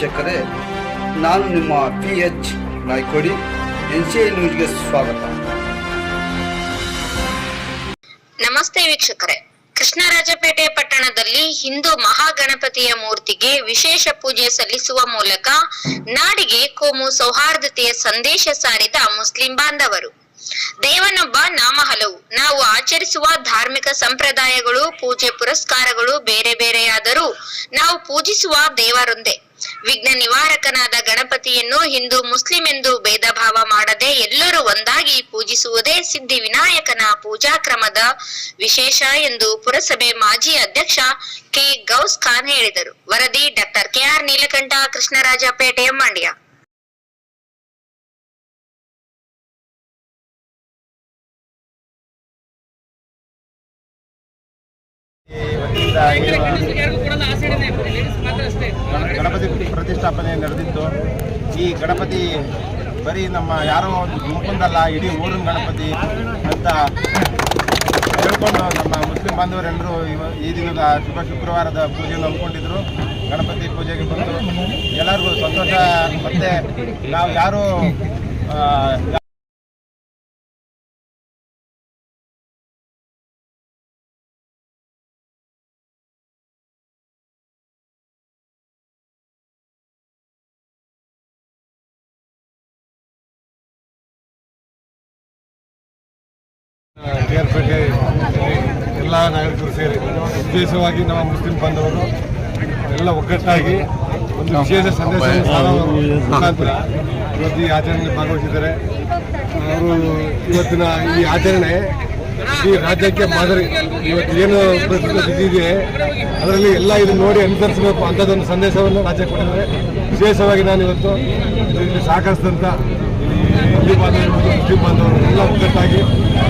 ವೀಕ್ಷಕರೇ, ನಾನು ನಿಮ್ಮ P H Naikodi, N C I ನ್ಯೂಸ್ಗೆ ಸ್ವಾಗತ. ನಮಸ್ತೆ ವೀಕ್ಷಕರೇ. ಕೃಷ್ಣರಾಜಪೇಟೆ ಪಟ್ಟಣದಲ್ಲಿ ಹಿಂದೂ ಮಹಾಗಣಪತಿಯ ಮೂರ್ತಿಗೆ ವಿಶೇಷ ಪೂಜೆ ಸಲ್ಲಿಸುವ ಮೂಲಕ ನಾಡಿಗೆ ಕೋಮು ಸೌಹಾರ್ದತೆಯ ಸಂದೇಶ ಸಾರಿದ ಮುಸ್ಲಿಂ ಬಾಂಧವರು. ದೇವನೊಬ್ಬ ನಾಮ ಹಲವು. ನಾವು ಆಚರಿಸುವ ಧಾರ್ಮಿಕ ಸಂಪ್ರದಾಯಗಳು, ಪೂಜೆ ಪುರಸ್ಕಾರಗಳು ಬೇರೆ ಬೇರೆಯಾದರೂ ನಾವು ಪೂಜಿಸುವ ದೇವರೊಂದೇ. ವಿಘ್ನ ನಿವಾರಕನಾದ ಗಣಪತಿಯನ್ನು ಹಿಂದೂ ಮುಸ್ಲಿಂ ಎಂದು ಭೇದ ಭಾವ ಮಾಡದೆ ಎಲ್ಲರೂ ಒಂದಾಗಿ ಪೂಜಿಸುವುದೇ ಸಿದ್ಧಿ ವಿನಾಯಕನ ಪೂಜಾ ಕ್ರಮದ ವಿಶೇಷ ಎಂದು ಪುರಸಭೆ ಮಾಜಿ ಅಧ್ಯಕ್ಷ ಕೆ ಗೌಸ್ ಖಾನ್ ಹೇಳಿದರು. ವರದಿ doctor K R Neelakanta, Krishnarajapete Mandya Ganapati ಪ್ರತಿಷ್ಠಾಪನೆ ನಡೆದಿತ್ತು ಈ ಗಣಪತಿ ಬರೀ ನಮ್ಮ ಯಾರೋ ಒಂದು ಗುಂಪೊಂದಲ್ಲ ಇಡೀ ಊರಿನ ಗಣಪತಿ ಅಂತ ಹೇಳ್ಕೊಂಡು ನಮ್ಮ ಮುಸ್ಲಿಂ ಬಾಂಧವರೆಲ್ಲರೂ ಈ ದಿನದ ಶುಭ ಶುಕ್ರವಾರದ ಪೂಜೆಯನ್ನು ಹಮ್ಮಿಕೊಂಡಿದ್ರು. ಗಣಪತಿ ಪೂಜೆಗೆ ಬಂದು ಎಲ್ಲರಿಗೂ ಸಂತೋಷ, ಮತ್ತೆ ನಾವು ಯಾರು ಆ, ಎಲ್ಲ ನಾಗರಿಕರು ಸೇರಿ ವಿಶೇಷವಾಗಿ ನಮ್ಮ ಮುಸ್ಲಿಂ ಬಾಂಧವರು ಎಲ್ಲ ಒಗ್ಗಟ್ಟಾಗಿ ಒಂದು ವಿಶೇಷ ಸಂದೇಶ ಮುಖಾಂತರ ಇವತ್ತು ಈ ಆಚರಣೆಯಲ್ಲಿ ಭಾಗವಹಿಸಿದ್ದಾರೆ. ಅವರು ಇವತ್ತಿನ ಈ ಆಚರಣೆ ಈ ರಾಜ್ಯಕ್ಕೆ ಮಾದರಿ. ಇವತ್ತು ಏನು ಪ್ರಸ್ತುತ ಇದೆ ಅದರಲ್ಲಿ ಎಲ್ಲ ಇದು ನೋಡಿ ಅನುಸರಿಸಬೇಕು ಅಂಥದ್ದೊಂದು ಸಂದೇಶವನ್ನು ರಾಜ್ಯ ಕೊಟ್ಟಿದ್ದಾರೆ. ವಿಶೇಷವಾಗಿ ನಾನು ಇವತ್ತು ಸಹಕರಿಸಿದಂಥ ಹಿಂದೂ ಬಾಂಧವರು ಮುಸ್ಲಿಂ ಬಾಂಧವರು ಎಲ್ಲ ಒಗ್ಗಟ್ಟಾಗಿ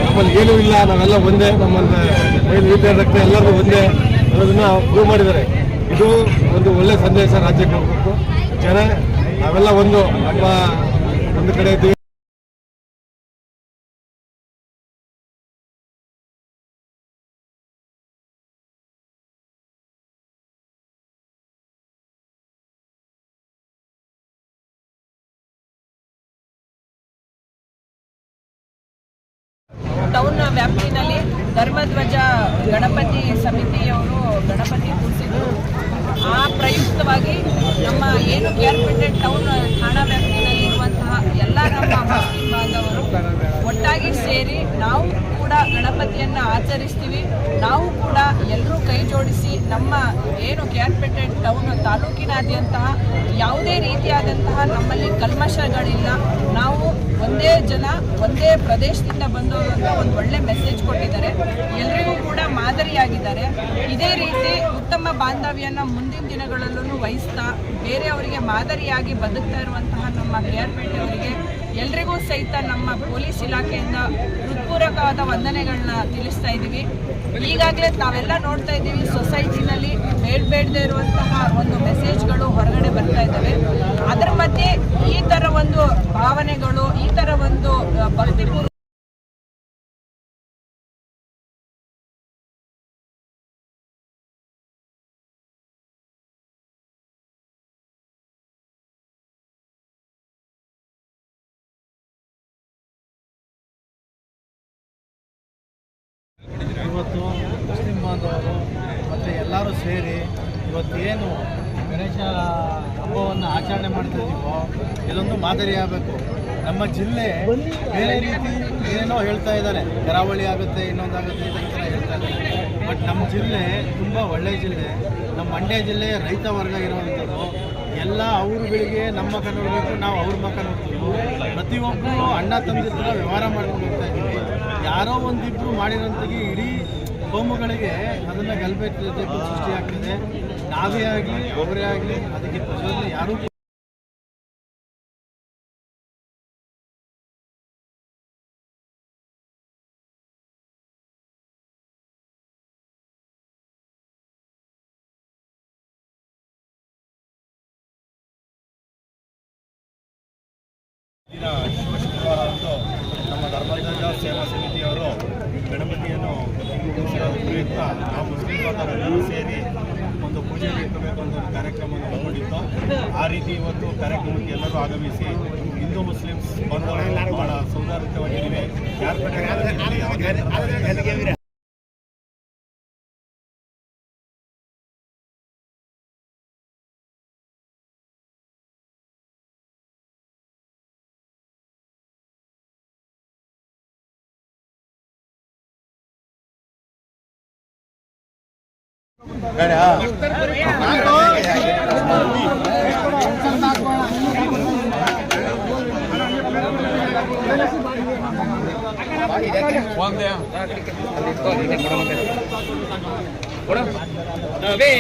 ನಮ್ಮಲ್ಲಿ ಏನೂ ಇಲ್ಲ, ನಾವೆಲ್ಲ ಒಂದೇ, ನಮ್ಮಲ್ಲಿ ಮೈಲ್ ರಕ್ತ ಎಲ್ಲರೂ ಒಂದೇ ಅನ್ನೋದನ್ನ ಪ್ರೂವ್ ಮಾಡಿದ್ದಾರೆ. ಇದು ಒಂದು ಒಳ್ಳೆ ಸಂದೇಶ ರಾಜ್ಯಕ್ಕೆ ಹೋಗಬೇಕು. ಜನ ನಾವೆಲ್ಲ ಒಂದು ನಮ್ಮ ಒಂದು ಕಡೆ ಇದ್ದೀವಿ. ಟೌನ್ ವ್ಯಾಪ್ತಿನಲ್ಲಿ ಧರ್ಮಧ್ವಜ ಗಣಪತಿ ಸಮಿತಿಯವರು ಗಣಪತಿ ಕೂರಿಸಿದ್ರು. ಆ ಪ್ರಯುಕ್ತವಾಗಿ ನಮ್ಮ ಏನು ಕೇರ್ಪೇಟೆ ಟೌನ್, ಠಾಣಾ ವ್ಯಾಪ್ತಿನಲ್ಲಿ ಇರುವಂತಹ ಎಲ್ಲ ನಮ್ಮ ಮುಸ್ಲಿಂ ಬಾಂಧವರು ಒಟ್ಟಾಗಿ ಸೇರಿ ನಾವು ಕೂಡ ಗಣಪತಿಯನ್ನು ಆಚರಿಸ್ತೀವಿ. ನಾವು ಕೂಡ ಎಲ್ಲರೂ ಕೈ ಜೋಡಿಸಿ ನಮ್ಮ ಏನು ಕೇರ್ಪೇಟೆ ಟೌನ್ ತಾಲೂಕಿನಾದ್ಯಂತಹ ಯಾವುದೇ ರೀತಿಯಾದಂತಹ ನಮ್ಮಲ್ಲಿ ಕಲ್ಮಶಗಳಿಲ್ಲ. ನಾವು ಒಂದೇ ಜನ ಒಂದೇ ಪ್ರದೇಶದಿಂದ ಬಂದವರು ಅಂತ ಒಂದು ಒಳ್ಳೆ ಮೆಸೇಜ್ ಕೊಟ್ಟಿದ್ದಾರೆ. ಎಲ್ರಿಗೂ ಕೂಡ ಮಾದರಿಯಾಗಿದ್ದಾರೆ. ಇದೇ ರೀತಿ ಉತ್ತಮ ಬಾಂಧವ್ಯನ ಮುಂದಿನ ದಿನಗಳಲ್ಲೂ ವಹಿಸ್ತಾ ಬೇರೆಯವರಿಗೆ ಮಾದರಿಯಾಗಿ ಬದುಕ್ತಾ ಇರುವಂತಹ ನಮ್ಮ ಕೇರ್ಪೇಟೆಯವರಿಗೆ ಎಲ್ರಿಗೂ ಸಹಿತ ನಮ್ಮ ಪೊಲೀಸ್ ಇಲಾಖೆಯಿಂದ ಹೃತ್ಪೂರ್ವಕವಾದ ವಂದನೆಗಳನ್ನ ತಿಳಿಸ್ತಾ ಇದ್ದೀವಿ ಈಗಾಗಲೇ ನಾವೆಲ್ಲ ನೋಡ್ತಾ ಇದ್ದೀವಿ ಸೊಸೈಟಿನಲ್ಲಿ ಬೇಡ ಬೇಡದೇ ಇರುವಂತಹ ಒಂದು ಮೆಸೇಜ್ಗಳು ಹೊರಗಡೆ ಬರ್ತಾ ಇದ್ದಾವೆ. ಅದರ ಮಧ್ಯೆ ಈ ಥರ ಒಂದು ಭಾವನೆಗಳು, ಈ ಥರ ಒಂದು ಭಕ್ತಿಪೂರ್ವ ಇವತ್ತು ಬಾಂಧವರು ಎಲ್ಲರೂ ಸೇರಿ ಇವತ್ತೇನು ಗಣೇಶ ಹಬ್ಬವನ್ನು ಆಚರಣೆ ಮಾಡ್ತಾ ಇದ್ದೀವೋ ಇದೊಂದು ಮಾದರಿ ಆಗಬೇಕು. ನಮ್ಮ ಜಿಲ್ಲೆ ಬೇರೆ ರೀತಿ ಏನೇನೋ ಹೇಳ್ತಾ ಇದ್ದಾರೆ. ಕರಾವಳಿ ಆಗುತ್ತೆ ಇನ್ನೊಂದಾಗುತ್ತೆ ಈ ಥರ ಹೇಳ್ತಾ ಇದ್ದಾರೆ. ಬಟ್ ನಮ್ಮ ಜಿಲ್ಲೆ ತುಂಬ ಒಳ್ಳೆಯ ಜಿಲ್ಲೆ. ನಮ್ಮ ಮಂಡ್ಯ ಜಿಲ್ಲೆ ರೈತ ವರ್ಗ ಇರುವಂಥದ್ದು. ಎಲ್ಲ ಅವ್ರುಗಳಿಗೆ ನಮ್ಮ ಮಕ್ಕ ನೋಡಬೇಕು, ನಾವು ಅವ್ರ ಮಕ್ಕ ನೋಡ್ತೀವಿ. ಪ್ರತಿಯೊಬ್ಬರು ಅಣ್ಣ ತಂದಿರ ಥರ ವ್ಯವಹಾರ ಮಾಡ್ಕೊಂಡು ಹೋಗ್ತಾ ಇದ್ದೀವಿ. ಯಾರೋ ಒಂದಿಬ್ಬರು ಮಾಡಿರೋಂಥಗೆ ಇಡೀ ಕೋಮುಗಳಿಗೆ ಅದನ್ನ ಗಲಭೆ ಸೃಷ್ಟಿ ಆಗ್ತಿದೆ. ನಾವೇ ಆಗಲಿ ಅವರೇ ಆಗಲಿ ಅದಕ್ಕೆ ಪ್ರಚೋದನೆ ಯಾರೂ ಶುಭ ಶುಕ್ರವಾರ ಅಂದು ನಮ್ಮ ಧರ್ಮಧ್ವಜ ಸೇವಾ ಸಮಿತಿಯವರು ಗಣಪತಿಯನ್ನು ಕೂರಿಸಿರೋ ಪ್ರಯುಕ್ತ ನಾವು ಮುಸ್ಲಿಂ ಬಾಂಧವರೆಲ್ಲರೂ ಸೇರಿ ಒಂದು ಪೂಜೆ ಇಟ್ಟಬೇಕು ಅಂತ ಒಂದು ಕಾರ್ಯಕ್ರಮವನ್ನು ಹಮ್ಮಿಕೊಂಡಿತ್ತು ಆ ರೀತಿ ಇವತ್ತು ಕಾರ್ಯಕ್ರಮಕ್ಕೆ ಎಲ್ಲರೂ ಆಗಮಿಸಿ ಹಿಂದೂ ಮುಸ್ಲಿಮ್ಸ್ ಬಂಧುಗಳು ಬಹಳ ಸೌಹಾರ್ದವಾಗಿವೆ ಯಾರ હવે